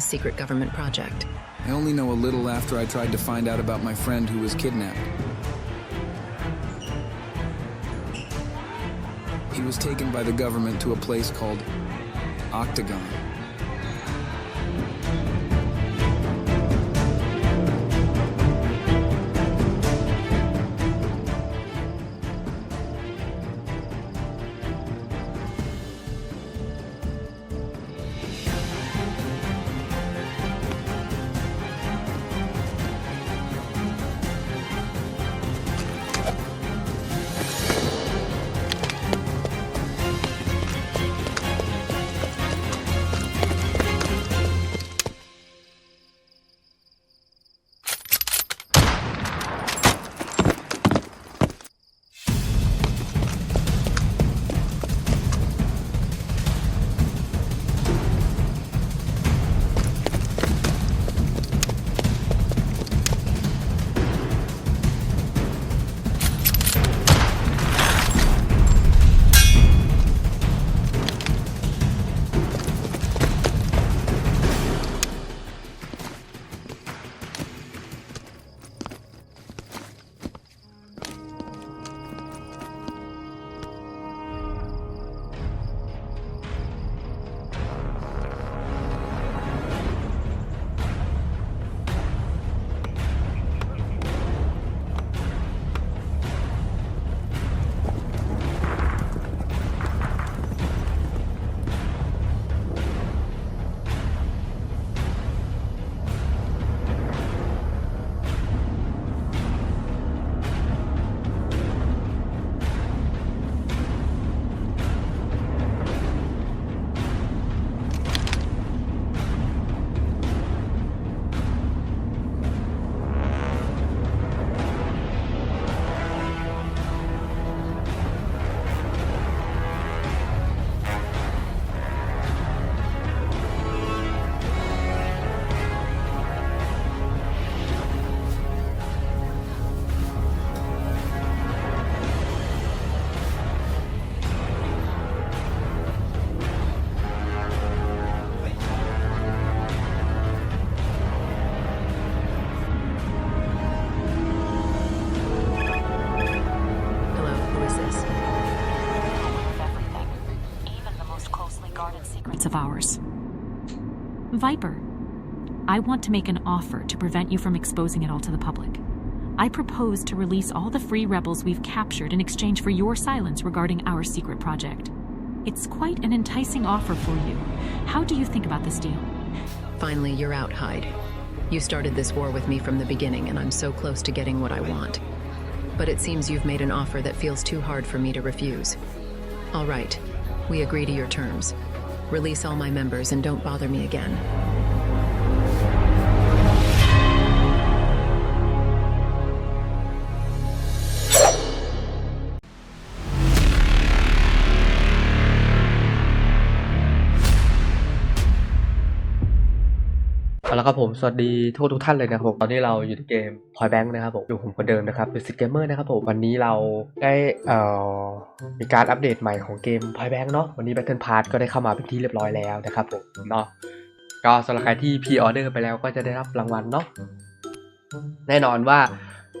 this secret government project? I only know a little after I tried to find out about my friend who was kidnapped. He was taken by the government to a place called Octagon. Viper, I want to make an offer to prevent you from exposing it all to the public. I propose to release all the free rebels we've captured in exchange for your silence regarding our secret project. It's quite an enticing offer for you. How do you think about this deal? Finally, you're out, Hyde. You started this war with me from the beginning, and I'm so close to getting what I want. But it seems you've made an offer that feels too hard for me to refuse. All right, we agree to your terms. Release all my members and don't bother me again. เอาละครับผม สวัสดีทุกทุกท่านเลยนะครับผม ตอนนี้เราอยู่ในเกม Point Bank นะครับผมอยู่ผมคนเดิมนะครับเป็นสิเกมเมอร์นะครับผม วันนี้เราได้เอ่อมีการอัปเดตใหม่ของเกม Point Bank เนาะวันนี้ Battle Pass ก็ได้เข้ามาเป็นที่เรียบร้อยแล้วนะครับผมเนาะก็สำหรับใครที่พีออเดอร์ไปแล้วก็จะได้รับรางวัลเนาะแน่นอนว่า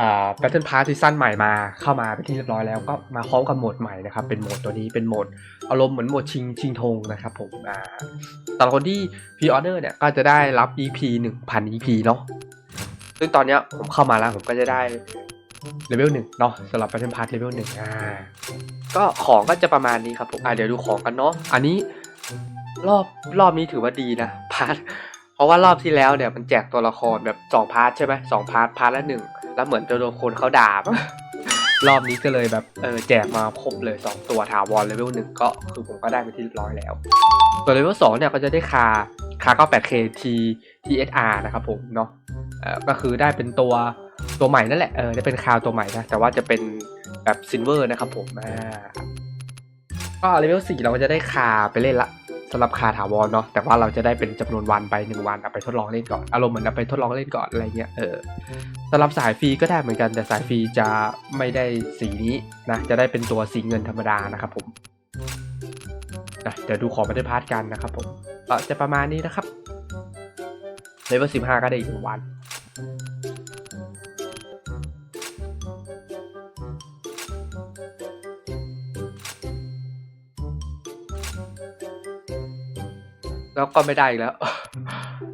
อ่า Battle Pass ซีซั่นใหม่มาเข้ามาเป็นที่เรียบร้อยแล้วก็มาพร้อมกับโหมดใหม่นะครับ เป็นโหมดตัวนี้เป็นโหมดอารมณ์เหมือนโหมดชิงชิงธงนะครับผมอ่าสำหรับคนที่พ r ออเดอร์เนี่ยก็จะได้รับ EP 1,000 EP เนาะซึ่งตอนเนี้ยผมเข้ามาแล้วผมก็จะได้เลเวลหนึ่งเนาะสำหรับ Battle Pass เลเวลหนึ่งอ่าก็ของก็จะประมาณนี้ครับผมอ่าเดี๋ยวดูของกันเนาะอันนี้รอบรอบนี้ถือว่าดีนะพาร์ท เพราะว่ารอบที่แล้วเนี่ยมันแจกตัวละครแบบสองพาร์ทใช่ไหมสองพาร์ทพาร์ทละหนึ่งแล้วเหมือนจะโดนคนเขาด่า รอบนี้ก็เลยแบบเออแจกมาครบเลยสองตัวถาวรเลเวลหนึ่งก็คือผมก็ได้ไปที่เรียบร้อยแล้วส่วนเลเวลสองเนี่ยก็จะได้คาคา 98K T TSR นะครับผมเนาะเออก็คือได้เป็นตัวตัวใหม่นั่นแหละเออได้เป็นคาตัวใหม่นะแต่ว่าจะเป็นแบบซิลเวอร์นะครับผมอ่าก็เลเวลสี่เราก็จะได้คาไปเล่นละ สำหรับคาถาวรเนาะแต่ว่าเราจะได้เป็นจำนวนวันไปหนึ่งวันเอาไปทดลองเล่นก่อนอารมณ์เหมือนเอาไปทดลองเล่นก่อนอะไรเงี้ยเออสำหรับสายฟรีก็ได้เหมือนกันแต่สายฟรีจะไม่ได้สีนี้นะจะได้เป็นตัวสีเงินธรรมดานะครับผมนะเดี๋ยวดูของมาได้พาร์ทกันนะครับผมก็จะประมาณนี้นะครับเลเวลสิบห้าก็ได้อีกหนึ่งวัน แล้วก็ไม่ได้อีกแล้ว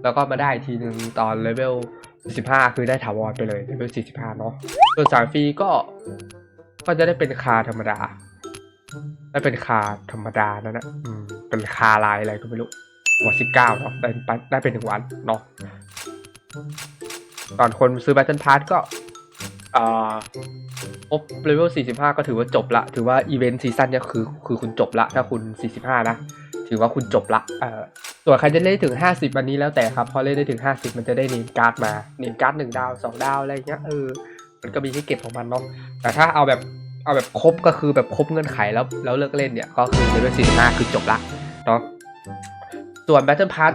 แล้วก็มาได้อีกทีหนึ่งตอนเลเวล45 คือได้ถาวรไปเลยเลเวล45 เนาะส่วนสายฟรีก็ก็จะได้เป็นคาธรรมดาได้เป็นคาธรรมดานั่นนะอืมเป็นคาลายอะไรก็ไม่รู้วัน19เนาะได้เป็นได้เป็นหนึ่งวันเนาะตอนคนซื้อ Battle Pass ก็อ่าครบเลเวล45 ก็ถือว่าจบละ ถือว่าอีเวนต์ซีซั่นเนี่ยคือคือคุณจบละ ถ้าคุณ 45 นะ ถือว่าคุณจบละเออส่วนใครจะเล่นถึง 50วันนี้แล้วแต่ครับ พอเล่นได้ถึง 50 มันจะได้เนมการ์ดมาเนมการ์ดหนึ่งดาวสองดาวอะไรเงี้ยเออมันก็มีให้เก็บของมันเนาะแต่ถ้าเอาแบบเอาแบบครบก็คือแบบครบเงื่อนไขแล้วแล้วเลิกเล่นเนี่ยก็คือเลเวล45คือจบละเนาะส่วน Battle Pass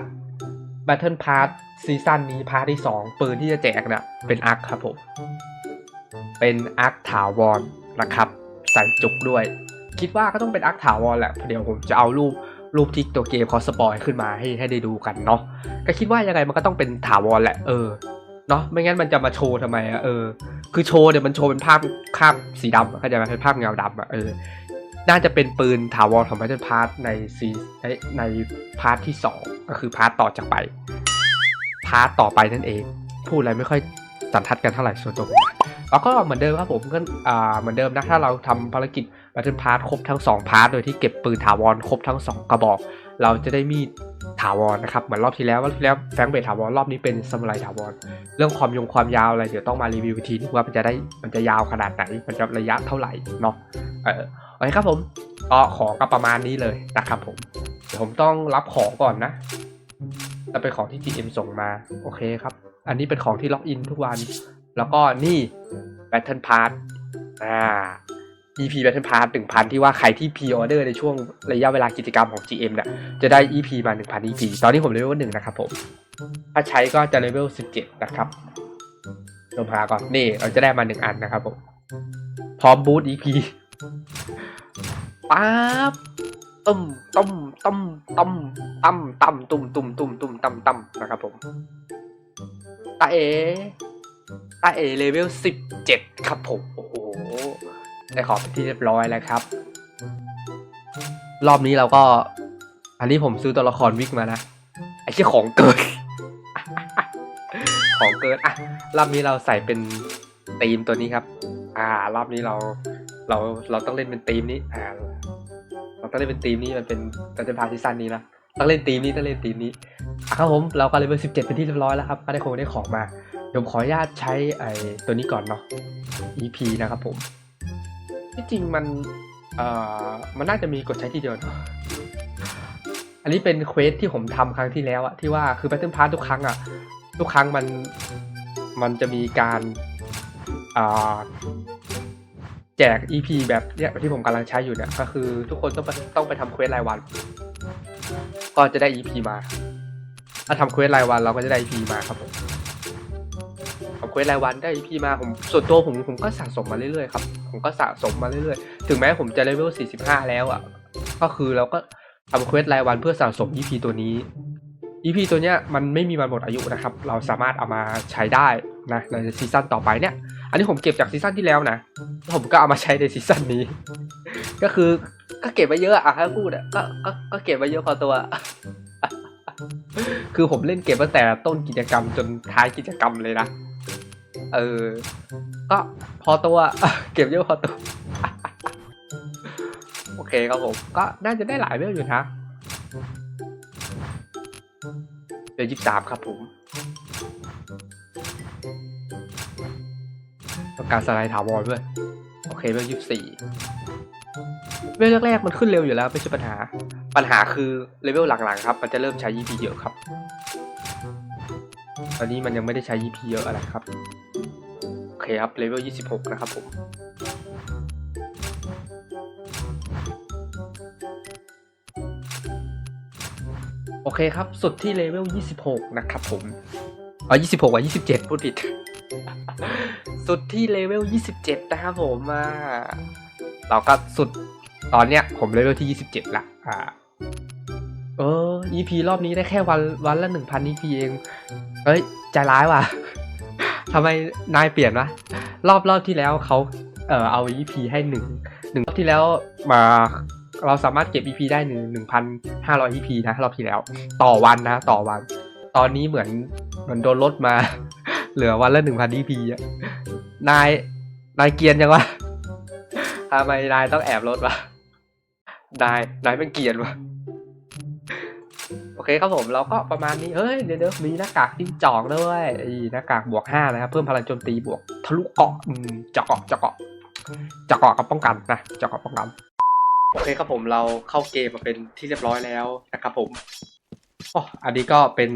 Battle Pass ซีซั่นนี้พาร์ทที่ 2 ปืนที่จะแจกเนี่ยเป็นอาร์คครับผม เป็นอาร์คถาวรนะครับ ใส่จุกด้วย คิดว่าก็ต้องเป็นอาร์คถาวรแหละเดี๋ยวผมจะเอารูป รูปที่ตัวเกมเขาสปอยขึ้นมาให้ให้ได้ดูกันเนาะก็คิดว่ายังไงมันก็ต้องเป็นถาวรแหละเออเนาะไม่งั้นมันจะมาโชว์ทำไมอะเออ คือโชว์เนี่ยมันโชว์เป็นภาพภาพสีดำอะเข้าใจไหมเป็นภาพเงาดำอะเออน่าจะเป็นปืนถาวรของ Battle Pass ในซีในในพาร์ทที่ 2 ก็คือพาร์ทต่อจากไป พาร์ทต่อไปนั่นเอง พูดอะไรไม่ค่อยสันทัดกันเท่าไหร่ส่วนตัวแล้วก็เหมือนเดิมครับผมก็อ่าเหมือนเดิมนะถ้าเราทำภารกิจ Battle Pass ครบทั้ง 2 พาร์ทโดยที่เก็บปืนถาวรครบทั้ง 2 กระบอก เราจะได้มีดถาวรนะครับ เหมือนรอบที่แล้วรอบที่แล้วแฟงเบทถาวรรอบนี้เป็นซมูไรถาวร เรื่องความยงความยาวอะไรเดี๋ยวต้องมารีวิวทีนึงว่ามันจะได้มันจะยาวขนาดไหน มันจะระยะเท่าไหร่เนาะ เออโอเคครับผมก็ของก็ประมาณนี้เลยนะครับผม เดี๋ยวผมต้องรับของก่อนนะจะเป็นของที่ GM ส่งมา โอเคครับ อันนี้เป็นของที่ล็อกอินทุกวัน แล้วก็นี่ Battle Pass อ่า EP Battle Pass 1,000 ที่ว่าใครที่ P Order ในช่วงระยะเวลากิจกรรมของ GM เนี่ยจะได้ EP มา 1,000 EP ตอนนี้ผมเลเวล1นะครับผม ถ้าใช้ก็จะเลเวล17 นะครับลงพาก่อน นี่เราจะได้มา 1 อันนะครับผม พร้อมบูท EP ป๊าบตุ้มตุ้มตุ้มตุ้มตั้มตั้มตุ้มตุ้มตุ้มตุ้มตั้มตั้มนะครับผมตาเอตาเอเลเวลสิบเจ็ดครับผม โอ้โห ได้ของเป็นที่เรียบร้อยแล้วครับ รอบนี้เราก็ อันนี้ผมซื้อตัวละครวิกมานะไอ้ชี่ของเกิน ของเกินอะรอบนี้เราใส่เป็นธีมตัวนี้ครับ อ่ารอบนี้เราเราเราต้องเล่นเป็นธีมนี้อ่าเราต้องเล่นเป็นธีมนี้มันเป็นมันเป็นพาร์ทซีซั่นนี้นะต้องเล่นธีมนี้ต้องเล่นธีมนี้อะครับผมเราก็เลเวลสิบเจ็ดเป็นที่เรียบร้อยแล้วครับก็ได้คงได้ของมาเดี๋ยวผมขออนุญาตใช้ไอ้ตัวนี้ก่อนเนาะ EP นะครับผม ที่จริงมันเอ่อมันน่าจะมีกดใช้ทีเดียวเนอะอันนี้เป็นเควสที่ผมทำครั้งที่แล้วอะที่ว่าคือ Battle Pass ทุกครั้งอะทุกครั้งมันมันจะมีการอ่าแจก EP แบบเนี้ยที่ผมกำลังใช้อยู่เนี่ยก็คือทุกคนต้องไปต้องไปทำเควสรายวัน ก็จะได้ EP มา ถ้าทำเควสรายวันเราก็จะได้ EP มาครับผมทำเควสรายวันได้ EP มาผมส่วนตัวผมผมก็สะสมมาเรื่อยๆครับผมก็สะสมมาเรื่อยๆ ถึงแม้ผมจะเลเวล 45 แล้วอะ ก็คือเราก็ทำเควสรายวันเพื่อสะสม EP ตัวนี้ EP ตัวเนี้ยมันไม่มีวันหมดอายุนะครับ เราสามารถเอามาใช้ได้นะในซีซั่นต่อไปเนี่ย อันนี้ผมเก็บจากซีซั่นที่แล้วนะ ผมก็เอามาใช้ในซีซั่นนี้ ก็คือก็เก็บไว้เยอะอะถ้าพูดอะก็ก็ก็เก็บไว้เยอะพอตัว คือผมเล่นเก็บตั้งแต่ต้นกิจกรรมจนท้ายกิจกรรมเลยนะ เออ ก็พอตัว เก็บเยอะพอตัว โอเคครับผม ก็น่าจะได้หลายเวลอยู่นะเดือนยี่สามครับผมต้องการสไลด์ถาวรด้วย โอเคเวลยี่สี่เวลแรกๆมันขึ้นเร็วอยู่แล้วไม่ใช่ปัญหา ปัญหาคือเลเวลหลังๆครับ มันจะเริ่มใช้ EP เยอะครับ ตอนนี้มันยังไม่ได้ใช้ EP เยอะอะไรครับ เคครับเลเวล26 นะครับผมโโอเคครับ สุดที่เลเวล26 นะครับผมอ๋อ26ว่า27 พูดผิด สุดที่เลเวล27 นะครับผมอ่าเราก็สุดตอนเนี้ย ผมเลเวลที่ 27 ละ อ่าเออ EP รอบนี้ได้แค่วันวันละ 1,000 EP เอง เฮ้ย ใจร้ายว่ะทำไมนายเปลี่ยนวะรอบรอบที่แล้วเขาเออเอา EP ให้หนึ่งหนึ่งรอบที่แล้วมาเราสามารถเก็บ EP ได้หนึ่งหนึ่งพันห้าร้อย EP นะรอบที่แล้ว ต่อวันนะ ต่อวัน ตอนนี้เหมือนเหมือนโดนลดมา เหลือวันละหนึ่งพัน EP อะนายนายเกียนยังวะทำไมนายต้องแอบลดวะนายนายเป็นเกียนวะ เคครับผมเราก็ประมาณนี้เฮ้ยเดี๋ยวเดี๋ยวมีหน้ากากจิ้งจอกด้วยอีหน้ากากบวกห้านะครับเพิ่มพลังโจมตีบวกทะลุเกาะอืมเจาะเกาะเจาะเกาะเจาะเกาะกับป้องกันนะเจาะเกาะป้องกันโอเคครับผมเราเข้าเกมมาเป็นที่เรียบร้อยแล้วนะครับผมอ๋ออันนี้ก็เป็น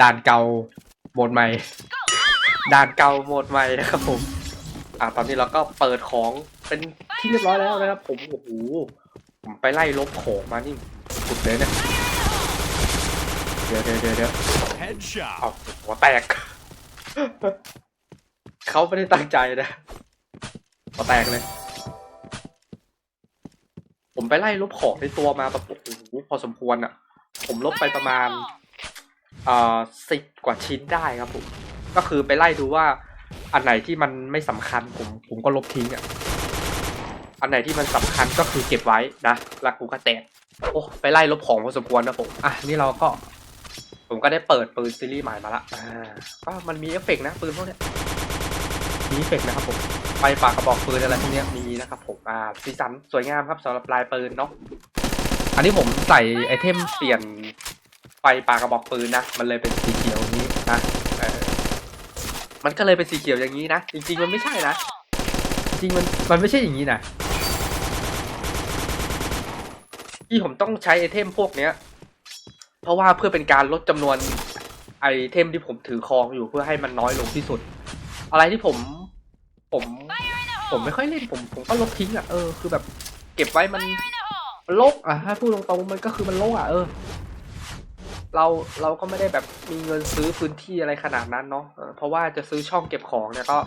ด่านเก่าโหมดใหม่ ด่านเก่าโหมดใหม่นะครับผม อ่าตอนนี้เราก็เปิดของเป็นที่เรียบร้อยแล้วนะครับ ผมโอ้โหผมไปไล่ลบของมานี่สุดเลยเนี่ยเดี๋ยวเดี๋ยวเดี๋ยวเดี๋ยว Headshot. เอาหัวแตก เขาไม่ได้ตั้งใจนะหัวแตกเลย ผมไปไล่ลบของในตัวมาแบบโอ้โหพอสมควรอะ ผมลบไปประมาณ เอ่อสิบกว่าชิ้นได้ครับผม ก็คือไปไล่ดูว่า อันไหนที่มันไม่สำคัญผมผมก็ลบทิ้งอะ อันไหนที่มันสำคัญก็คือเก็บไว้นะแล้วกูก็แตกโอ้ไปไล่ลบของพอสมควรนะผม อะ นี่เราก็ ผมก็ได้เปิดปืนซีรีส์ใหม่มาละอ่าก็มันมีเอฟเฟกต์นะปืนพวกเนี้ยมีเอฟเฟกต์นะครับผมไฟปากกระบอกปืนอะไรพวกเนี้ยมีนะครับผมอ่าสีสันสวยงามครับสำหรับลายปืนเนาะอันนี้ผมใส่ไอเทมเปลี่ยนไฟปากกระบอกปืนนะมันเลยเป็นสีเขียวอย่างนี้นะเออมันก็เลยเป็นสีเขียวอย่างนี้นะจริง ๆ มันไม่ใช่นะจริงๆมันมันไม่ใช่อย่างนี้นะที่ผมต้องใช้ไอเทมพวกเนี้ย เพราะว่าเพื่อเป็นการลดจำนวนไอเทมที่ผมถือครองอยู่เพื่อให้มันน้อยลงที่สุด อะไรที่ผมผม ผมไม่ค่อยเล่นผมผมก็ลบทิ้งอะเออคือแบบเก็บไว้มันโลกอะถ้าพูดตรงๆมันก็คือมันโลกอะเออ เราเราก็ไม่ได้แบบมีเงินซื้อพื้นที่อะไรขนาดนั้นเนาะเพราะว่าจะซื้อช่องเก็บของเนี่ยก็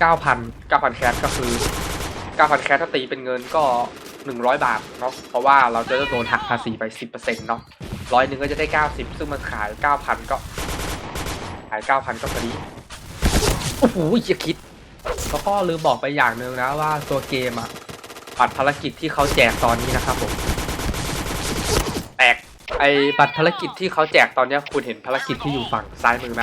เก้าพันเก้าพันแคสก็คือเก้าพันแคสถ้าตีเป็นเงินก็หนึ่งร้อยบาทเนาะเพราะว่าเราจะโดนหักภาษีไปสิบเปอร์เซ็นต์เนาะ ร้อยหนึ่งก็จะได้เก้าสิบซึ่งมันขายเก้าพันก็ ขายเก้าพันก็พอดีโอ้โหอย่าคิดแล้วก็ลืมบอกไปอย่างหนึ่งนะว่าตัวเกมอะบัตรภารกิจที่เขาแจกตอนนี้นะครับผมแตกไอบัตรภารกิจที่เขาแจกตอนนี้คุณเห็นภารกิจที่อยู่ฝั่งซ้ายมือไหม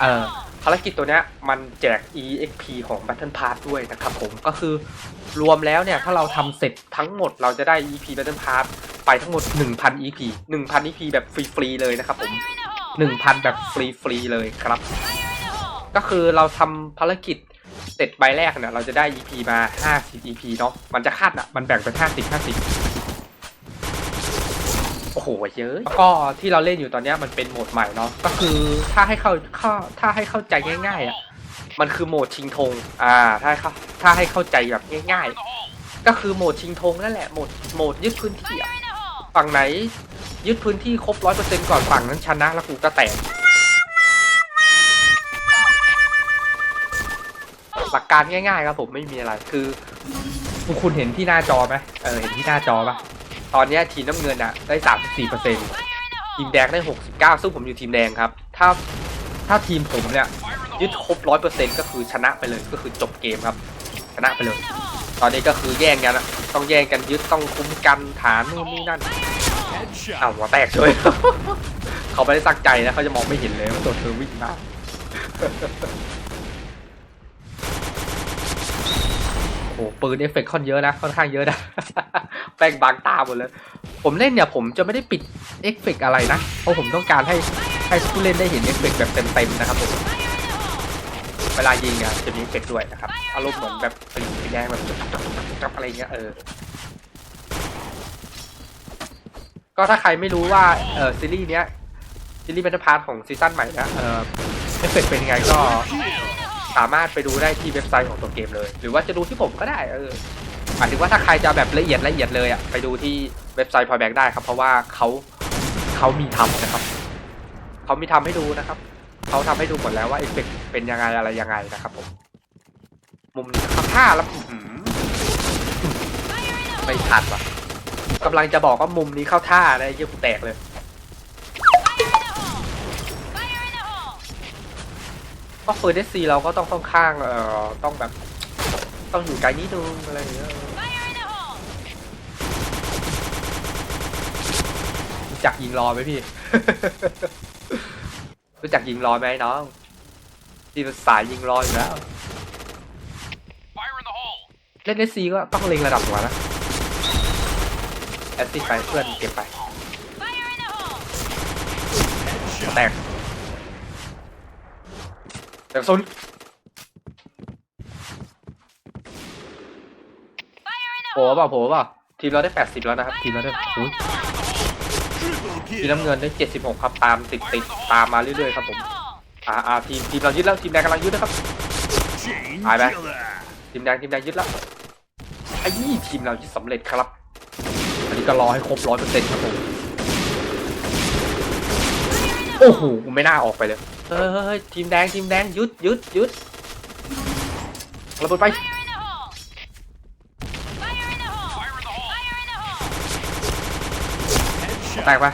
เออภารกิจตัวเนี้ยมันแจก EXP ของ Battle Pass ด้วยนะครับผมก็คือรวมแล้วเนี่ย ถ้าเราทำเสร็จทั้งหมดเราจะได้ EP Battle Pass ไปทั้งหมด 1,000 EP 1,000 EP แบบฟรีๆเลยนะครับผม 1,000 แบบฟรีๆเลยครับ ก็คือเราทำภารกิจเสร็จใบแรกเนี่ยเราจะได้ EP มา 50 EP เนาะมันจะคาดอะ มันแบ่งเป็น50 50 โอ้โหเยอะ แล้วก็ที่เราเล่นอยู่ตอนเนี้ยมันเป็นโหมดใหม่เนาะก็คือถ้าให้เข้าเข้าถ้าให้เข้าใจง่ายๆอะมันคือโหมดชิงธงอ่าถ้าให้เข้าถ้าให้เข้าใจแบบง่าย ๆ ก็คือโหมดชิงธงนั่นแหละโหมดโหมดยึดพื้นที่อะ ฝั่งไหน ยึดพื้นที่ครบร้อยเปอร์เซ็นต์ก่อนฝั่งนั้นชนะแล้วกูก็แตก หลักการง่ายๆครับผมไม่มีอะไรคือคุณเห็นที่หน้าจอไหมเออเห็นที่หน้าจอปะตอนนี้ทีมน้ำเงินอะได้สามสิบสี่เปอร์เซ็นต์ทีมแดงได้หกสิบเก้าซึ่งผมอยู่ทีมแดงครับ ถ้าถ้าทีมผมเนี่ยยึดครบร้อยเปอร์เซ็นต์ก็คือชนะไปเลยก็คือจบเกมครับ ชนะไปเลย ตอนนี้ก็คือแย่งกันต้องแย่งกันยึดต้องคุ้มกันฐานนู่นนี่นั่น อ้าวหัวแตกเลยเขาไม่ได้ตั้งใจนะเขาจะมองไม่เห็นเลยว่าตัวเธอวิ่งมาโอ้โหปืนเอฟเฟกต์ค่อนเยอะนะค่อนข้างเยอะนะแป้งบางตาหมดเลย ผมเล่นเนี่ยผมจะไม่ได้ปิดเอฟเฟกต์อะไรนะ เพราะผมต้องการให้ให้ผู้เล่นได้เห็นเอฟเฟกต์แบบเต็มๆนะครับผมเวลายิงอะจะมีเอฟเฟกต์ด้วยนะครับอารมณ์เหมือนแบบสีแดงแบบจับอะไรเงี้ยเออ ก็ถ้าใครไม่รู้ว่าเออซีรีส์เนี้ยซีรีส์เบนพาร์ทของซีซั่นใหม่นะเออเอฟเฟกต์เป็นยังไงก็สามารถไปดูได้ที่เว็บไซต์ของตัวเกมเลย หรือว่าจะดูที่ผมก็ได้เออหมายถึงว่าถ้าใครจะแบบละเอียดละเอียดเลยอะไปดูที่เว็บไซต์พอยแบงได้ครับเพราะว่าเขาเขามีทำนะครับเขามีทำให้ดูนะครับเขาทำให้ดูหมดแล้วว่าเอฟเฟกต์เป็นยังไงอะไรยังไงนะครับผมมุมนี้เขาท่าแล้วไม่ทันว่ะ กำลังจะบอกว่ามุมนี้เข้าท่านะไอ้เยี่ยกูแตกเลย ก็เฟิร์สซีเราก็ต้องค่อนข้างเอ่อต้องแบบ ต้องอยู่ไกลนิดนึงอะไรอย่างเงี้ยรู้จักยิงรอไหมพี่ รู้จักยิงรอไหมน้องที่เป็นสายยิงรออยู่แล้ว Fire in the hole! เล่นเอซีก็ต้องเล็งระดับหัวนะ แอสซิดไปเพื่อนเก็บไป แต Headshot. กแต่ซุนโผล่เปล่าโผล่เปล่าทีมเราได้แปดสิบแล้วนะครับ ทีมเราได้อุ๊ย Triple ทีม kill. น้ำเงินได้เจ็ดสิบหกครับตามติดติดตามมาเรื่อยๆครับผมอ่าอ่าทีมทีมเรายึดแล้วทีมแดงกำลังยึดนะครับ Chain Bye, bye. killer. ทีมแดงทีมแดงยึดแล้วไอ้นี่ทีมเรายึดสำเร็จครับอั นนี้ก็รอให้ครบร้อยเปอร์เซ็นต์ครับผมโอ้โหกูไม่น่าออกไปเลยเฮ้ยเฮ้ยเฮ้ยทีมแดงทีมแดงยึดยึดยึดระเบิดไป Fire in the hole. แต Headshot. กไป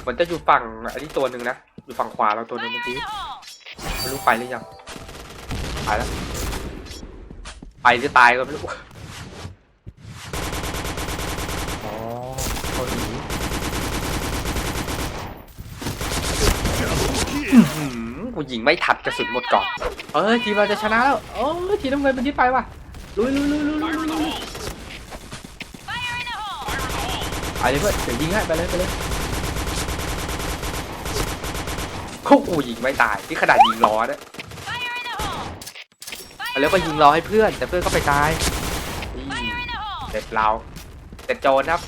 เหมือนจะอยู่ฝั่งอันนี้ตัวหนึ่งนะ อยู่ฝั่งขวาเราตัวหนึ่งเมื่อกี้ไม่รู้ไปหรือยังไปแล้ว ไปหรือตายก็ไม่รู้ อ๋อเขาหนี Double kill. หืม กูยิงไม่ทัดกระสุนหมดก่อนเอ้ยทีมเราจะชนะแล้วโอ้ยทีมน้ำเงินมันยึดไปว่ะลุยลุยลุยลุยลุย Fire in ลุย hole. Fire in the hole. ไปเลยเพื่อนเดี๋ยวยิงให้ไปเลยไปเลยเขากูยิงไม่ตายที่ขนาดยิงล้อเนี่ยแล้วก็ยิงล้อให้เพื่อน แต่เพื่อนก็ไปตายเสร็จเราเสร็จโจรครับ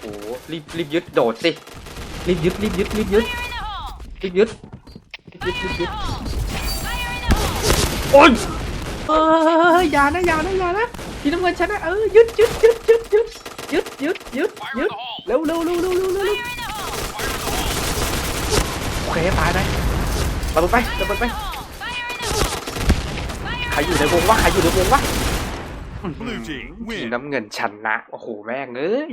โอ้รีบรีบยึดโดดสิรีบยึดรีบยึดรีบยึด Fire in the hole. รีบยึดรีบยึดรีบยึด Fire in the hole. โอ้ยเอออย่านะอย่านะอย่านะทีน้ำเงินชนะเออยึดยึดยึดยึดยึดยึดยึดยึด Fire ยึ in ด the hole. เร็วเร็วเร็วเร็วเร็วเร็ว Fire in the hole. โอเคตายไหมระเบิดไประเบิดไป Fire in the hole. ใครอยู่ในวงวะใครอยู่ในวงวะ Blue team ที win. น้ำเงินชนะโอ้โหแม่งเอ้ย